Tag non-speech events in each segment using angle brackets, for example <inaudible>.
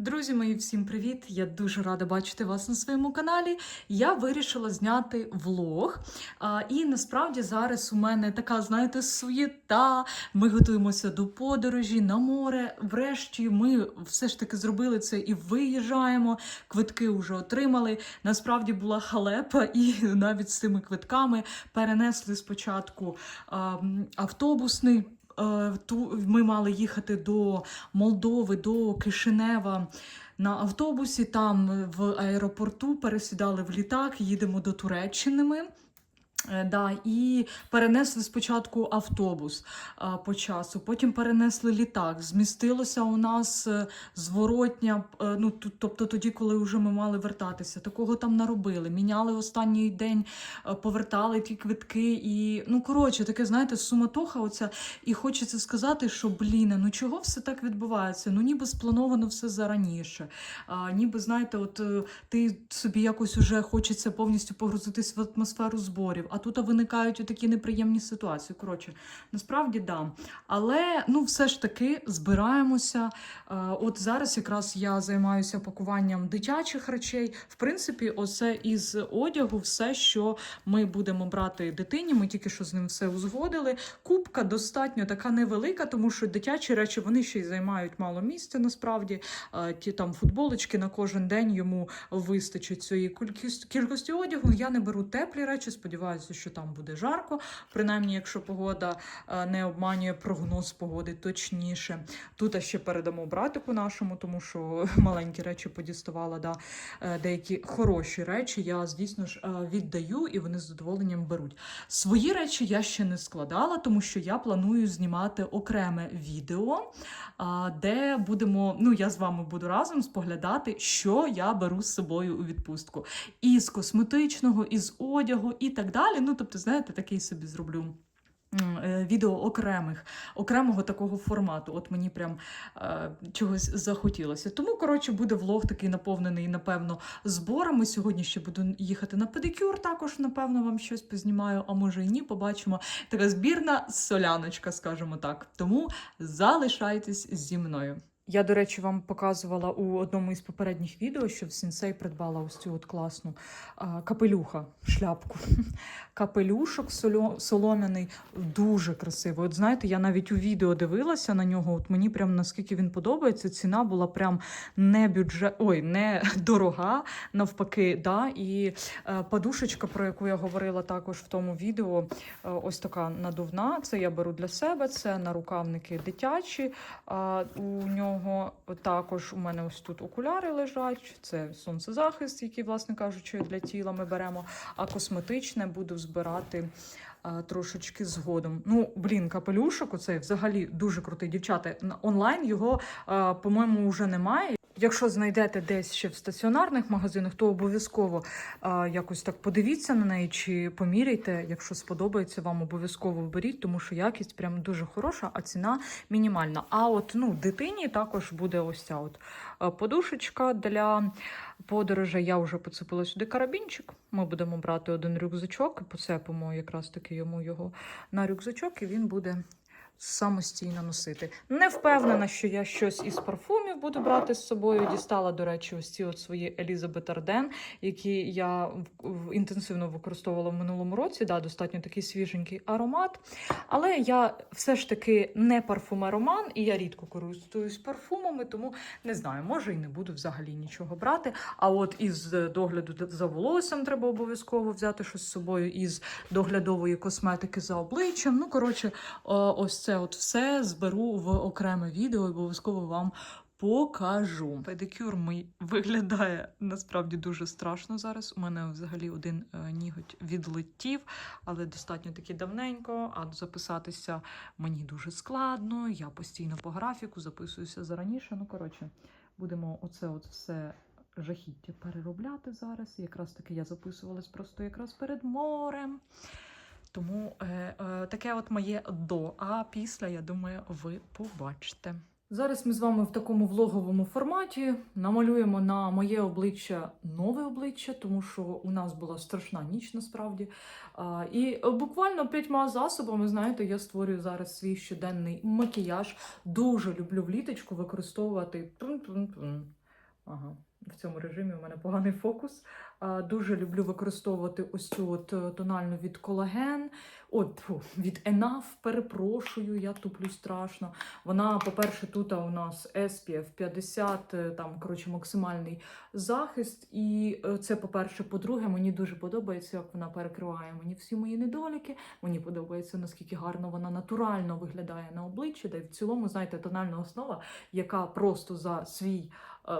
Друзі мої, всім привіт! Я дуже рада бачити вас на своєму каналі. Я вирішила зняти влог. І насправді зараз у мене така, знаєте, суєта. Ми готуємося до подорожі на море. Врешті ми все ж таки зробили це і виїжджаємо. Квитки вже отримали. Насправді була халепа, і навіть з цими квитками перенесли спочатку автобусний. Е, ту- Ми мали їхати до Молдови, до Кишинева на автобусі. Там в аеропорту пересідали в літак, їдемо до Туреччини. Ми. Е, Да, і перенесли спочатку автобус а, по часу, потім перенесли літак. Змістилося у нас е, зворотня, е, ну тобто тоді, коли вже ми мали вертатися. Такого там наробили. Міняли останній день, е, повертали ті квитки. І ну коротше, таке, знаєте, суматоха. Оця і хочеться сказати, що блін, ну чого все так відбувається? Ну ніби сплановано все зараніше. А, ніби знаєте, от е, ти собі якось уже хочеться повністю погрузитись в атмосферу зборів, а тут виникають такі неприємні ситуації. Коротше, насправді да. Але ну все ж таки збираємося. Е, От зараз якраз я займаюся пакуванням дитячих речей. В принципі, оце із одягу, все, що ми будемо брати дитині. Ми тільки що з ним все узгодили. Кубка достатньо така невелика, тому що дитячі речі вони ще й займають мало місця. Насправді Е, ті там футболочки на кожен день йому вистачить цієї кількості, кількості одягу. Я не беру теплі речі. Сподіваюся, що там буде жарко. Принаймні, якщо погода е, не обманює прогноз погоди точніше. Тут ще передамо братику нашому, тому що <laughs> маленькі речі подіставала. Да. Е, Деякі хороші речі я, звісно ж, е, віддаю і вони з задоволенням беруть. Свої речі я ще не складала, тому що я планую знімати окреме відео, де будемо, ну я з вами буду разом споглядати, що я беру з собою у відпустку. І з косметичного, і з одягу, і так далі. Ну, тобто, знаєте, такий собі зроблю. е, Відео окремих, окремого такого формату. От мені прям е, чогось захотілося. Тому, коротше, буде влог такий наповнений, напевно, зборами. Сьогодні ще буду їхати на педикюр, також, напевно, вам щось познімаю, а може і ні, побачимо. Така збірна соляночка, скажімо так. Тому залишайтесь зі мною. Я, до речі, вам показувала у одному із попередніх відео, що в сінсей придбала ось цю от класну капелюха, шляпку. <laughs> Капелюшок солом'яний, дуже красивий. От знаєте, я навіть у відео дивилася на нього. От мені прям наскільки він подобається. Ціна була прям не бюджет, ой, не <laughs> дорога, навпаки, да. І е, подушечка, про яку я говорила також в тому відео, е, ось така надувна. Це я беру для себе, це на рукавники дитячі. У нього також у мене ось тут окуляри лежать. Це сонцезахист, який, власне кажучи, для тіла ми беремо. А косметичне буду збирати. А, Трошечки згодом. Ну, блін, капелюшок оцей взагалі дуже крутий. Дівчата, онлайн його, по-моєму, вже немає. Якщо знайдете десь ще в стаціонарних магазинах, то обов'язково а, якось так подивіться на неї чи поміряйте. Якщо сподобається, вам обов'язково беріть, тому що якість прям дуже хороша, а ціна мінімальна. А от ну, дитині також буде ось ця от подушечка для подорожей. Я вже поцепила сюди карабінчик. Ми будемо брати один рюкзачок, поцепимо якраз таки йому його на рюкзачок, і він буде самостійно носити. Не впевнена, що я щось із парфумів буду брати з собою. Дістала, до речі, ось ці от свої Елізабет Арден, які я інтенсивно використовувала в минулому році. Да, достатньо такий свіженький аромат. Але я все ж таки не парфумероман, і я рідко користуюсь парфумами, тому не знаю, може і не буду взагалі нічого брати. А от із е, догляду за волоссям треба обов'язково взяти щось з собою, із доглядової косметики за обличчям. Ну, коротше, ось це от все зберу в окреме відео і обов'язково вам покажу. Педикюр мій виглядає насправді дуже страшно зараз. У мене взагалі один е, ніготь відлетів, але достатньо таки давненько. А записатися мені дуже складно. Я постійно по графіку записуюся зараніше. Ну, коротше, будемо оце от все. Жахіття переробляти зараз. Якраз таки я записувалась просто якраз перед морем. Тому е, е, таке от моє до. А після, я думаю, ви побачите. Зараз ми з вами в такому влоговому форматі намалюємо на моє обличчя нове обличчя, тому що у нас була страшна ніч насправді. А, і буквально п'ятьма засобами, знаєте, я створюю зараз свій щоденний макіяж. Дуже люблю вліточку використовувати. Ага, в цьому режимі у мене поганий фокус. А, Дуже люблю використовувати ось цю от е, тональну від колаген. От від Enough, перепрошую, я туплю страшно. Вона, по-перше, тут у нас SPF 50, е, там коротше максимальний захист. І е, це, по-перше, по-друге, мені дуже подобається, як вона перекриває мені всі мої недоліки. Мені подобається, наскільки гарно вона натурально виглядає на обличчі. Та й в цілому, знаєте, тональна основа, яка просто за свій е,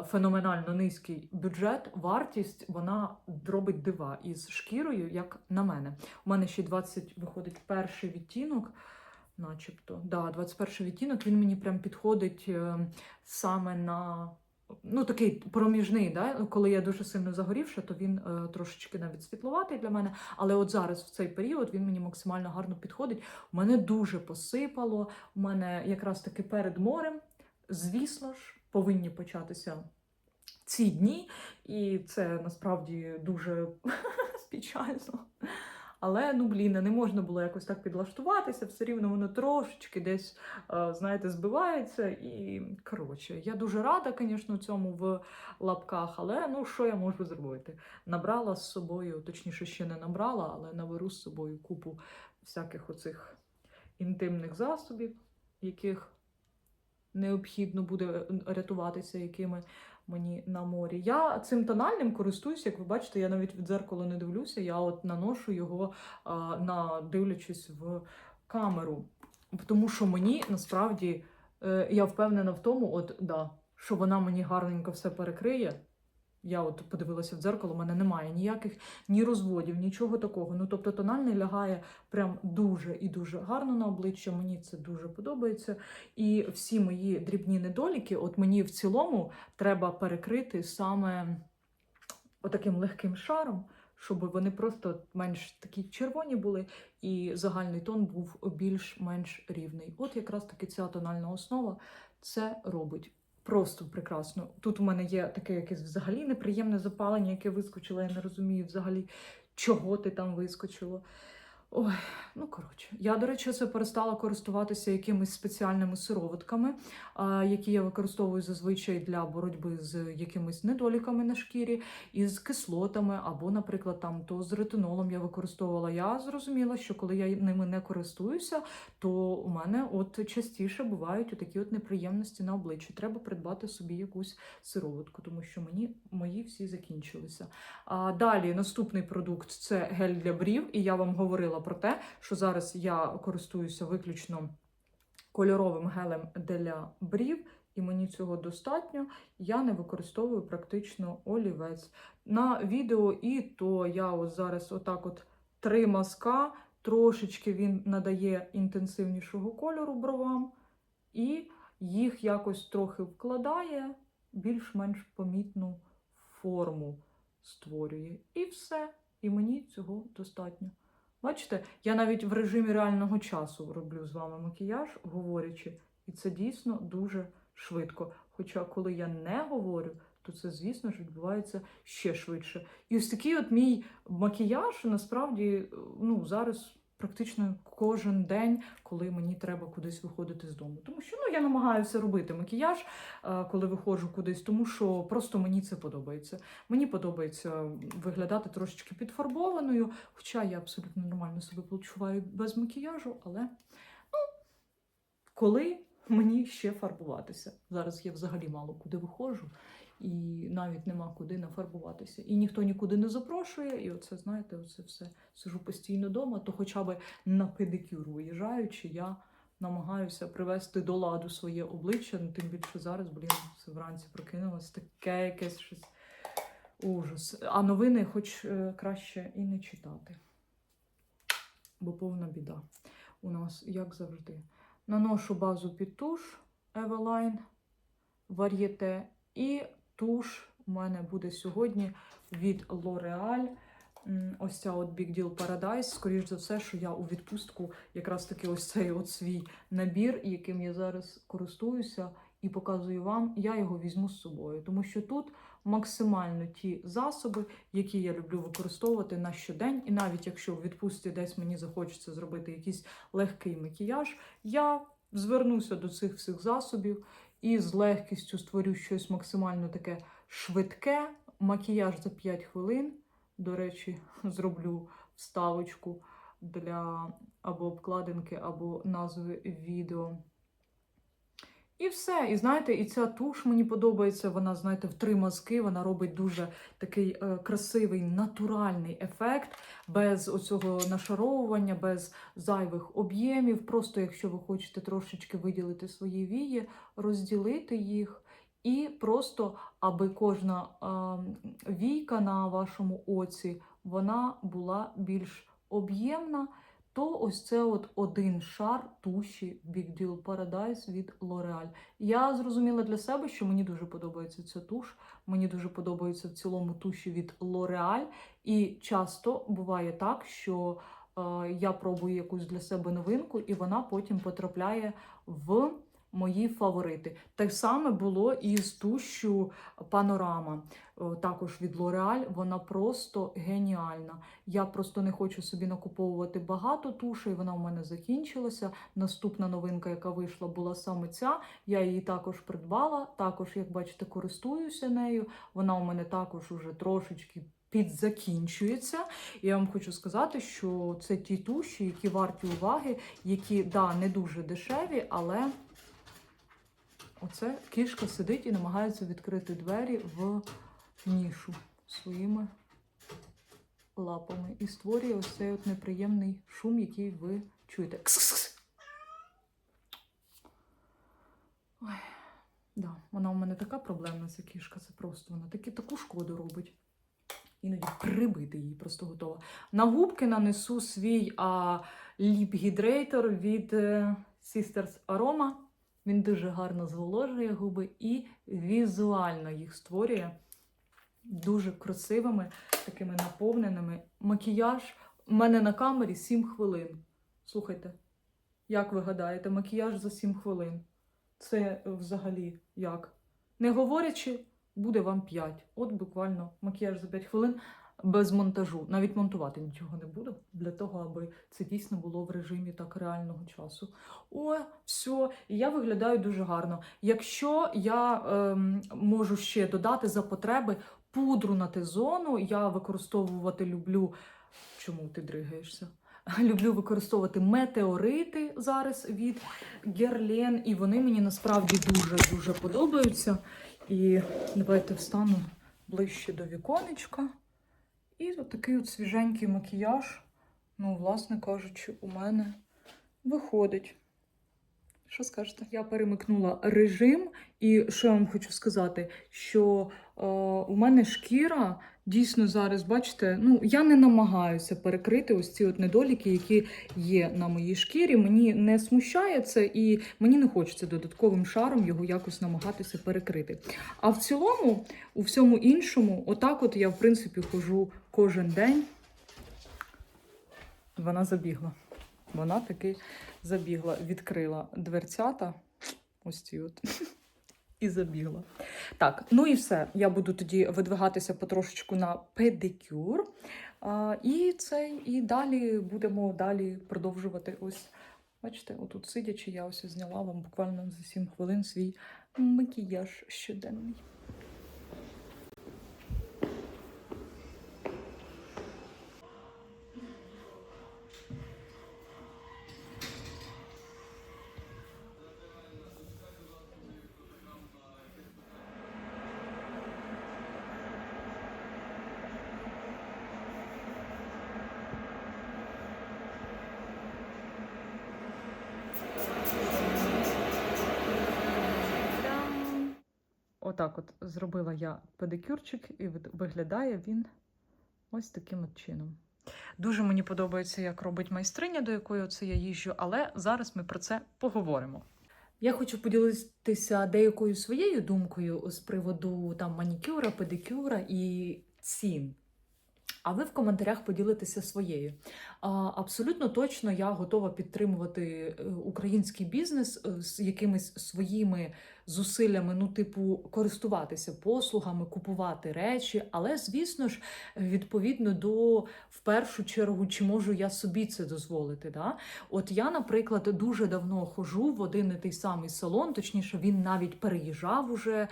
феноменально низький бюджет, вартість, вона робить дива із шкірою, як на мене. У мене ще 20 виходить перший відтінок. Начебто, да, 21 відтінок, він мені прям підходить е, саме на ну, такий проміжний, да? коли я дуже сильно загорівша, то він е, трошечки навіть світловатий для мене. Але от зараз в цей період він мені максимально гарно підходить. У мене дуже посипало. У мене якраз таки перед морем, звісно ж, повинні початися ці дні, і це насправді дуже <laughs> печально. Але ну блін, не можна було якось так підлаштуватися, все рівно воно трошечки десь, е, знаєте, збивається. І коротше, я дуже рада, звісно, цьому в лапках, але ну що я можу зробити? Набрала з собою, точніше, ще не набрала, але наберу з собою купу всяких оцих інтимних засобів, яких необхідно буде рятуватися, якими мені на морі. Я цим тональним користуюся, як ви бачите, я навіть від дзеркала не дивлюся, я от наношу його, на, дивлячись в камеру. Тому що мені насправді е, я впевнена в тому, от, да, що вона мені гарненько все перекриє. Я от подивилася в дзеркало, у мене немає ніяких ні розводів, нічого такого. Ну тобто тональний лягає прям дуже і дуже гарно на обличчя. Мені це дуже подобається. І всі мої дрібні недоліки, от мені в цілому треба перекрити саме отаким легким шаром, щоб вони просто менш такі червоні були, і загальний тон був більш-менш рівний. От якраз таки ця тональна основа це робить. Просто прекрасно. Тут у мене є таке якесь взагалі неприємне запалення, яке вискочило. Я не розумію взагалі, чого ти там вискочило. Ой, ну коротше, я, до речі, це перестала користуватися якимись спеціальними сироватками, які я використовую зазвичай для боротьби з якимись недоліками на шкірі, із кислотами, або, наприклад, там то з ретинолом я використовувала. Я зрозуміла, що коли я ними не користуюся, то у мене от частіше бувають такі от неприємності на обличчі. Треба придбати собі якусь сироватку, тому що мені мої всі закінчилися. А далі наступний продукт це гель для брів, і я вам говорила про те, що зараз я користуюся виключно кольоровим гелем для брів, і мені цього достатньо. Я не використовую практично олівець. На відео і то я ось зараз отак от три маска, трошечки він надає інтенсивнішого кольору бровам, і їх якось трохи вкладає, більш-менш помітну форму створює. І все. І мені цього достатньо. Бачите, я навіть в режимі реального часу роблю з вами макіяж, говорячи, і це дійсно дуже швидко. Хоча, коли я не говорю, то це, звісно ж, відбувається ще швидше. І ось такий от мій макіяж насправді ну, зараз практично кожен день, коли мені треба кудись виходити з дому. Тому що ну, я намагаюся робити макіяж, е, коли виходжу кудись, тому що просто мені це подобається. Мені подобається виглядати трошечки підфарбованою, хоча я абсолютно нормально себе почуваю без макіяжу, але ну, коли мені ще фарбуватися. Зараз я взагалі мало куди виходжу, і навіть нема куди нафарбуватися. І ніхто нікуди не запрошує. І оце, знаєте, оце все сижу постійно вдома, то хоча б на педикюр виїжджаючи, я намагаюся привести до ладу своє обличчя. Ну, тим більше зараз, блін, це вранці прокинулась, таке якесь щось. Ужас. А новини хоч е, краще і не читати. Бо повна біда. У нас, як завжди. Наношу базу під туш Eveline Varieté. І туш у мене буде сьогодні від L'Oreal. Ось ця от Big Deal Paradise. Скоріш за все, що я у відпустку якраз таки ось цей от свій набір, яким я зараз користуюся і показую вам, я його візьму з собою. Тому що тут максимально ті засоби, які я люблю використовувати на щодень. І навіть якщо в відпустці десь мені захочеться зробити якийсь легкий макіяж, я звернуся до цих всіх засобів і з легкістю створю щось максимально таке швидке. Макіяж за 5 хвилин. До речі, <laughs> зроблю вставочку для або обкладинки, або назви відео. І все. І знаєте, і ця туш мені подобається. Вона, знаєте, в три мазки. Вона робить дуже такий е, красивий натуральний ефект, без оцього нашаровування, без зайвих об'ємів. Просто якщо ви хочете трошечки виділити свої вії, розділити їх. І просто, аби кожна е, війка на вашому оці вона була більш об'ємна, то ось це от один шар туші Big Deal Paradise від L'Oreal. Я зрозуміла для себе, що мені дуже подобається ця туш. Мені дуже подобаються в цілому туші від L'Oreal. І часто буває так, що е, я пробую якусь для себе новинку, і вона потім потрапляє в мої фаворити. Те саме було і з тушю Панорама, е, також від L'Oreal. Вона просто геніальна. Я просто не хочу собі накуповувати багато тушей. Вона у мене закінчилася. Наступна новинка, яка вийшла, була саме ця. Я її також придбала. Також, як бачите, користуюся нею. Вона у мене також уже трошечки. Підзакінчується. Я вам хочу сказати, що це ті туші, які варті уваги, які да, не дуже дешеві, але оце кішка сидить і намагається відкрити двері в нішу своїми лапами. І створює ось цей от неприємний шум, який ви чуєте. Кс-кс-кс. Ой, да, вона у мене така проблемна, ця кішка. Це просто вона таки, таку шкоду робить. Іноді прибити її просто готова. На губки нанесу свій а, ліп гідрейтор від е, Sisters Aroma. Він дуже гарно зволожує губи і візуально їх створює дуже красивими, такими наповненими. Макіяж у мене на камері 7 хвилин. Слухайте, як ви гадаєте, макіяж за 7 хвилин. Це взагалі як? Не говорячи, буде вам 5. От буквально макіяж за 5 хвилин без монтажу. Навіть монтувати нічого не буду для того, аби це дійсно було в режимі так реального часу. О, все, і я виглядаю дуже гарно. Якщо я ем, можу ще додати за потреби пудру на Т-зону, я використовувати люблю. Чому ти дригаєшся? <laughs> Люблю використовувати метеорити зараз від Герлен, і вони мені насправді дуже-дуже подобаються. І давайте встану ближче до віконечка. І от такий от свіженький макіяж, ну, власне кажучи, у мене виходить. Що скажете? Я перемикнула режим, і що я вам хочу сказати, що е, у мене шкіра дійсно зараз, бачите, ну я не намагаюся перекрити ось ці от недоліки, які є на моїй шкірі. Мені не смущає це, і мені не хочеться додатковим шаром його якось намагатися перекрити. А в цілому, у всьому іншому, отак, от я в принципі хожу кожен день. Вона забігла. Вона таки забігла, відкрила дверцята. Ось ці от. І забігла. Так, ну і все. Я буду тоді видвигатися потрошечку на педикюр. А, і цей, і далі будемо далі продовжувати. Ось, бачите, отут сидячи, я ось зняла вам буквально за 7 хвилин свій макіяж щоденний. Та-дам! Отак от зробила я педикюрчик, і виглядає він ось таким от чином. Дуже мені подобається, як робить майстриня, до якої оце я їжджу, але зараз ми про це поговоримо. Я хочу поділитися деякою своєю думкою з приводу там манікюра, педикюра і цін. А ви в коментарях поділитеся своєю. Абсолютно точно я готова підтримувати е, український бізнес е, з якимись своїми зусиллями, ну, типу, користуватися послугами, купувати речі. Але, звісно ж, відповідно до в першу чергу, чи можу я собі це дозволити. Да? От я, наприклад, дуже давно хожу в один і той самий салон, точніше, він навіть переїжджав уже е,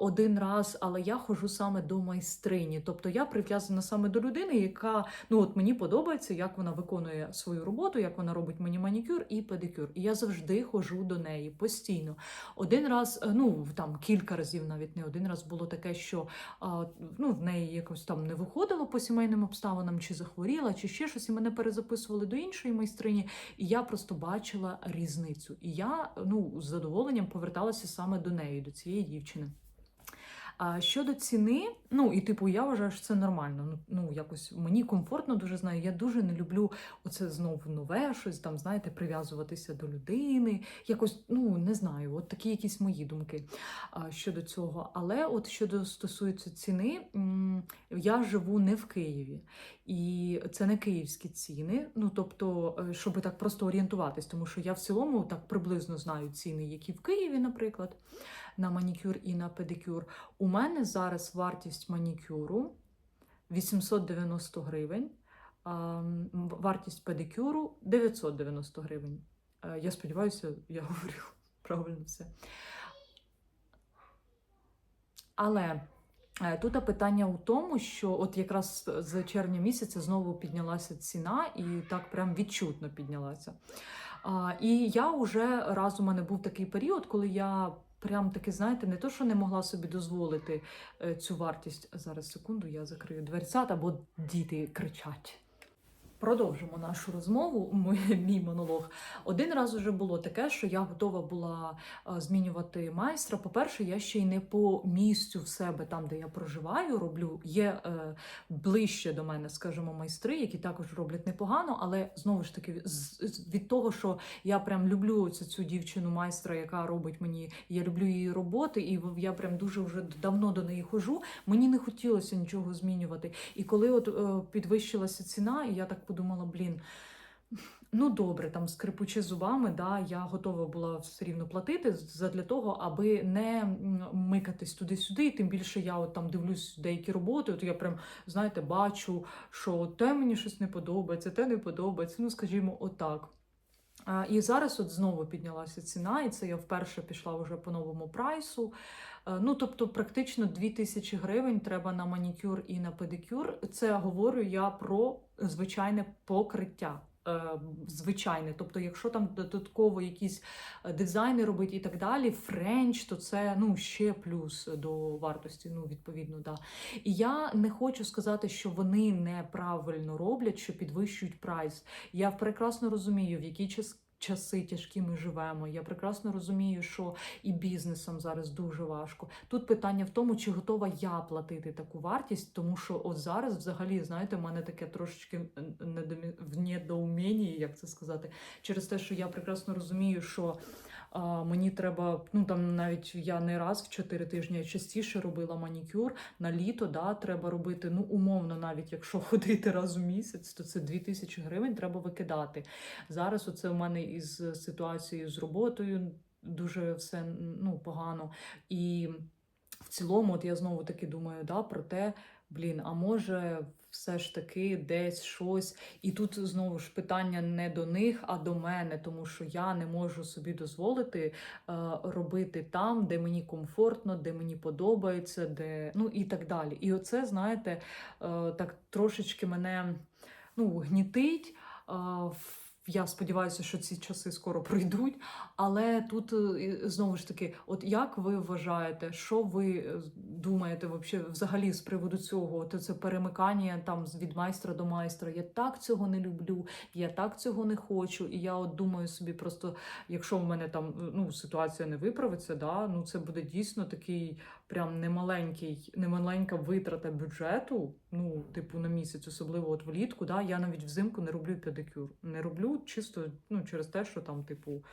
один раз, але я ходжу саме до майстрині. Тобто я прив'язана саме до людини, яка ну от мені подобається, як вона виконує свою роботу, як вона робить мені манікюр і педикюр. І я завжди ходжу до неї постійно. Один раз, е, ну там кілька разів, навіть не один раз було таке, що ну, в неї якось там не виходило по сімейним обставинам, чи захворіла, чи ще щось, і мене перезаписували до іншої майстрині, і я просто бачила різницю. І я ну, з задоволенням поверталася саме до неї, до цієї дівчини. А щодо ціни, ну і типу, я вважаю, що це нормально. Ну, ну якось мені комфортно дуже знаю. Я дуже не люблю оце знову нове щось там, знаєте, прив'язуватися до людини. Якось, ну не знаю, от такі якісь мої думки а, щодо цього. Але от щодо стосується ціни, я живу не в Києві, і це не київські ціни. Ну тобто, е, щоб так просто орієнтуватись, тому що я в цілому так приблизно знаю ціни, які в Києві, наприклад, на манікюр і на педикюр. У мене зараз вартість манікюру 890 гривень, вартість педикюру 990 гривень. Е, Я сподіваюся, я <laughs> говорю правильно все. Але е, тут питання у тому, що от якраз з червня місяця знову піднялася ціна, і так прям відчутно піднялася. І я вже раз у мене був такий період, коли я прям таки, знаєте, не то, що не могла собі дозволити е, цю вартість. Зараз секунду, я закрию дверцят, або діти кричать. Продовжимо нашу розмову, <laughs> мій, монолог. Один раз уже було таке, що я готова була е, змінювати майстра. По-перше, я ще й не по місцю в себе, там, де я проживаю, роблю. Є е, ближче до мене, скажімо, майстри, які також роблять непогано, але знову ж таки, від того, що я прям люблю цю, цю дівчину майстра, яка робить мені, я люблю її роботи, і я прям дуже вже давно до неї хожу. Мені не хотілося нічого змінювати. І коли от е, підвищилася ціна, і я так подумала, блін. Ну, добре, там скрипучи зубами, да, я готова була все рівно платити задля того, аби не микатись туди-сюди. І тим більше я от там дивлюсь деякі роботи. От я прям знаєте, бачу, що те мені щось не подобається, те не подобається. Ну, скажімо, отак. І зараз от знову піднялася ціна, і це я вперше пішла вже по новому прайсу. Е, Ну, тобто, практично 2000 гривень треба на манікюр і на педикюр. Це говорю я про звичайне покриття. Е, Звичайне, тобто, якщо там додатково якісь е, дизайни робити і так далі, френч, то це ну ще плюс до вартості. Ну, відповідно, да. І я не хочу сказати, що вони неправильно роблять, що підвищують прайс. Я прекрасно розумію, в які час. Часи тяжкі ми живемо. Я прекрасно розумію, що і бізнесом зараз дуже важко. Тут питання в тому, чи готова я платити таку вартість, тому що от зараз, взагалі, знаєте, в мене таке трошечки в недоумінні, як це сказати, через те, що я прекрасно розумію, що а, мені треба, ну там навіть я не раз в 4 тижні частіше робила манікюр на літо. Да, треба робити, ну умовно, навіть якщо <laughs> ходити раз у місяць, то це 2000 гривень треба викидати. Зараз оце в мене із ситуацією з роботою дуже все ну, погано. І в цілому, от я знову таки думаю, да, про те, блін, а може все ж таки десь щось. І тут знову ж питання не до них, а до мене, тому що я не можу собі дозволити е, робити там, де мені комфортно, де мені подобається, де ну і так далі. І оце, знаєте, е, так трошечки мене ну, гнітить. Е, я сподіваюся, що ці часи скоро пройдуть. Але тут е, знову ж таки, от як ви вважаєте, що ви е, думаєте вообще, взагалі з приводу цього? От це перемикання там від майстра до майстра? Я так цього не люблю, я так цього не хочу. І я от думаю собі, просто якщо в мене там ну ситуація не виправиться, да ну це буде дійсно такий прям немаленький, немаленька витрата бюджету. Ну, типу, на місяць, особливо от влітку. Да, я навіть взимку не роблю педикюр. Не роблю чисто ну, через те, що там, типу,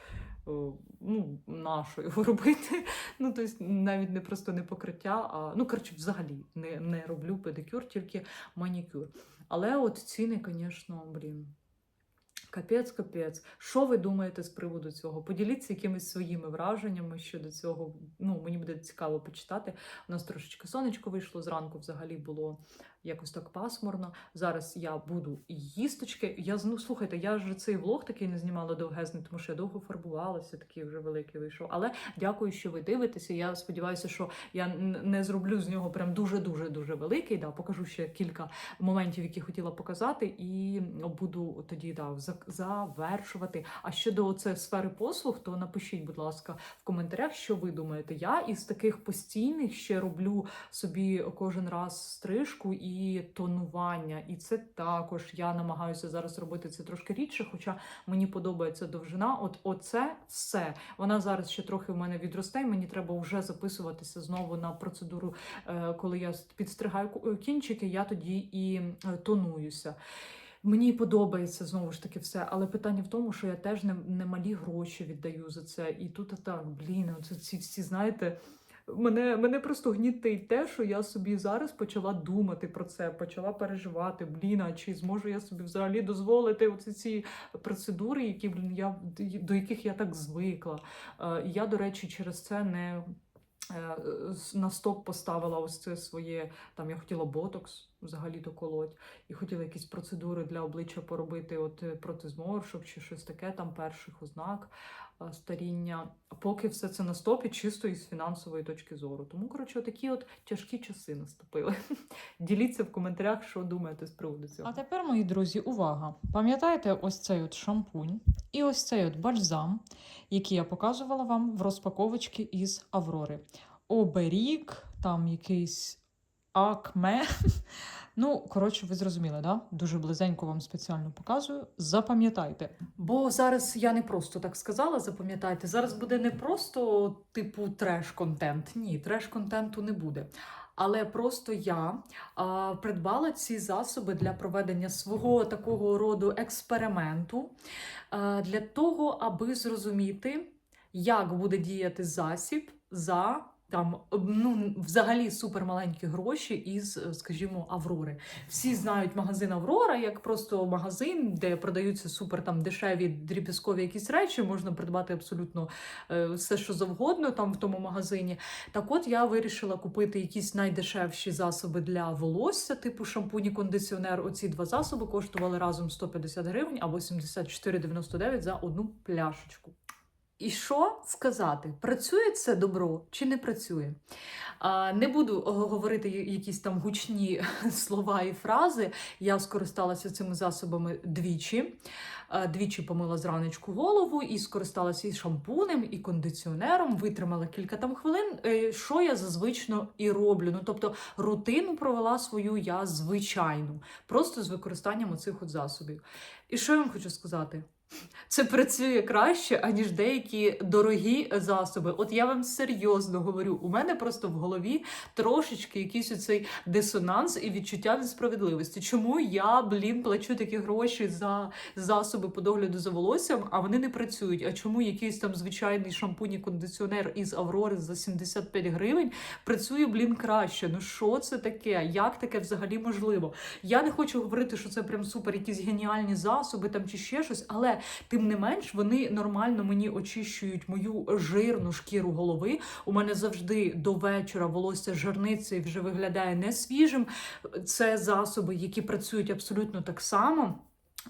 о, ну, нащо його <laughs> робити. Ну, тобто, навіть не просто не покриття, а ну, коротше, взагалі не, не роблю педикюр, тільки манікюр. Але от ціни, звісно, блін. Капець, капець. Що ви думаєте з приводу цього? Поділіться якимись своїми враженнями щодо цього. Ну, мені буде цікаво почитати. У нас трошечки сонечко вийшло зранку, взагалі було якось так пасмурно. Зараз я буду їсточки. Я ну, слухайте, я ж цей влог такий не знімала довгезний, тому що я довго фарбувалася, такий вже великий вийшов. Але дякую, що ви дивитеся. Я сподіваюся, що я не зроблю з нього прям дуже дуже дуже великий. Да, покажу ще кілька моментів, які хотіла показати, і буду тоді да, завершувати. А щодо це сфери послуг, то напишіть, будь ласка, в коментарях, що ви думаєте. Я із таких постійних ще роблю собі кожен раз стрижку і тонування. І це також я намагаюся зараз робити це трошки рідше, хоча мені подобається довжина. От оце все. Вона зараз ще трохи в мене відросте. і Мені треба вже записуватися знову на процедуру, е, коли я підстригаю кінчики, я тоді і е, тонуюся. Мені подобається знову ж таки все, але питання в тому, що я теж не, не гроші віддаю за це. І тут так, блін, оце ці всі, знаєте, мене, мене просто гнітить те, що я собі зараз почала думати про це, почала переживати. Блін, а чи зможу я собі взагалі дозволити оці ці процедури, які блін, я до яких я так звикла. Е, Я, до речі, через це не. е, На стоп поставила ось це своє. Там я хотіла ботокс взагалі то колоть, і хотіла якісь процедури для обличчя поробити, от е, проти зморшок чи щось таке, там перших ознак старіння. Поки все це на стопі, чисто із фінансової точки зору. Тому, коротше, такі от тяжкі часи наступили. <laughs> Діліться в коментарях, що думаєте з приводу цього. А тепер, мої друзі, увага! Пам'ятаєте ось цей от шампунь і ось цей от бальзам, який я показувала вам в розпаковочці із Аврори. Оберіг, там якийсь акме. <laughs> Ну, коротше, ви зрозуміли, да? Дуже близенько вам спеціально показую. Запам'ятайте. Бо зараз я не просто так сказала, запам'ятайте. Зараз буде не просто типу треш-контент. Ні, треш-контенту не буде. Але просто я а, придбала ці засоби для проведення свого такого роду експерименту а, для того, аби зрозуміти, як буде діяти засіб за. Там ну взагалі супермаленькі гроші із, е, скажімо, Аврори. Всі знають магазин Аврора як просто магазин, де продаються супер там дешеві дріб'язкові якісь речі, можна придбати абсолютно е, все, що завгодно там в тому магазині. Так от я вирішила купити якісь найдешевші засоби для волосся, типу шампунь і кондиціонер. Оці два засоби коштували разом 150 гривень або 74,99 за одну пляшечку. І що сказати? Працює це добро чи не працює? Не буду е, говорити якісь там гучні <laughs> слова і фрази. Я скористалася цими засобами двічі. Е, Двічі помила зранечку голову і скористалася і шампунем, і кондиціонером, витримала кілька там хвилин. е, Що я зазвично і роблю. Ну тобто рутину провела свою я звичайну, просто з використанням оцих от засобів. І що я вам хочу сказати? Це працює краще, аніж деякі дорогі засоби. От я вам серйозно говорю, у мене просто в голові трошечки якийсь оцей дисонанс і відчуття несправедливості. Чому я, блін, плачу такі гроші за засоби по догляду за волоссям, а вони не працюють? А чому якийсь там звичайний шампунь і кондиціонер із Аврори за 75 гривень працює, блін, краще? Ну що це таке? Як таке взагалі можливо? Я не хочу говорити, що це прям супер якісь геніальні засоби там чи ще щось, але тим не менш вони нормально мені очищують мою жирну шкіру голови. У мене завжди до вечора волосся жирницею вже виглядає не свіжим. Це засоби, які працюють абсолютно так само.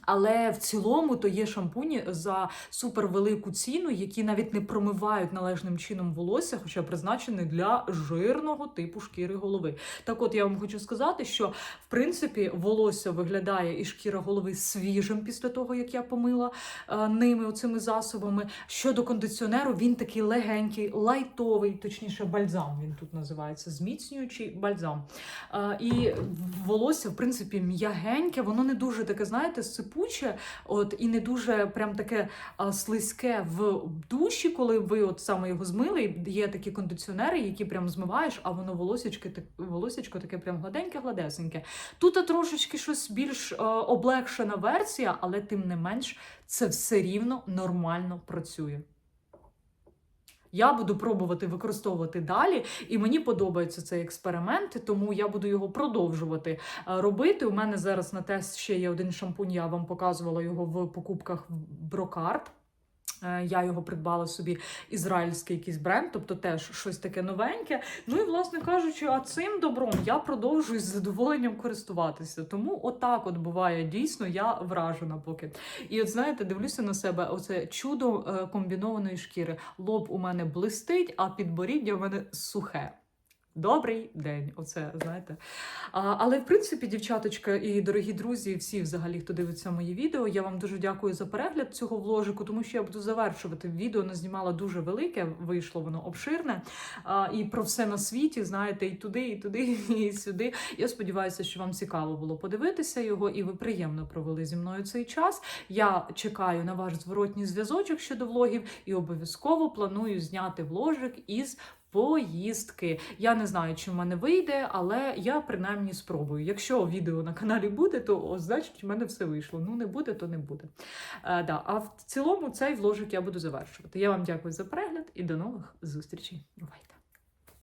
Але в цілому то є шампуні за супервелику ціну, які навіть не промивають належним чином волосся, хоча призначені для жирного типу шкіри голови. Так от я вам хочу сказати, що в принципі волосся виглядає і шкіра голови свіжим після того, як я помила е, ними оцими засобами. Щодо кондиціонеру, він такий легенький, лайтовий, точніше, бальзам він тут називається, зміцнюючий бальзам. Е, і волосся, в принципі, м'ягеньке, воно не дуже таке, знаєте, сипуче, от і не дуже прям таке слизьке в душі, коли ви от саме його змили. І Є такі кондиціонери, які прям змиваєш, а воно волосічки так, волосечко таке прям гладеньке, гладесеньке. Тут трошечки щось більш е, облегшена версія, але тим не менш це все рівно нормально працює. Я буду пробувати використовувати далі, і мені подобається цей експеримент, тому я буду його продовжувати е, робити. У мене зараз на тест ще є один шампунь. Я вам показувала його в покупках в Брокарт. Е, Я його придбала собі ізраїльський якийсь бренд, тобто теж щось таке новеньке. Ну і власне кажучи, а цим добром я продовжую з задоволенням користуватися. Тому отак от буває дійсно, я вражена поки. І от знаєте, дивлюся на себе, оце чудо е, комбінованої шкіри. Лоб у мене блистить, а підборіддя у мене сухе. Добрий день, оце знаєте. А, але в принципі, дівчаточка і дорогі друзі, всі взагалі, хто дивиться мої відео, я вам дуже дякую за перегляд цього вложику, тому що я буду завершувати. Відео назнімала дуже велике, вийшло воно обширне. А, і про все на світі, знаєте, і туди, і туди, <laughs> і сюди. Я сподіваюся, що вам цікаво було подивитися його, і ви приємно провели зі мною цей час. Я чекаю на ваш зворотній зв'язочок щодо влогів і обов'язково планую зняти вложик із поїздки. Я не знаю, чи в мене вийде, але я принаймні спробую. Якщо відео на каналі буде, то значить в мене все вийшло. Ну не буде, то не буде. Е, да. А в цілому цей вложик я буду завершувати. Я вам дякую за перегляд і до нових зустрічей. Бувайте!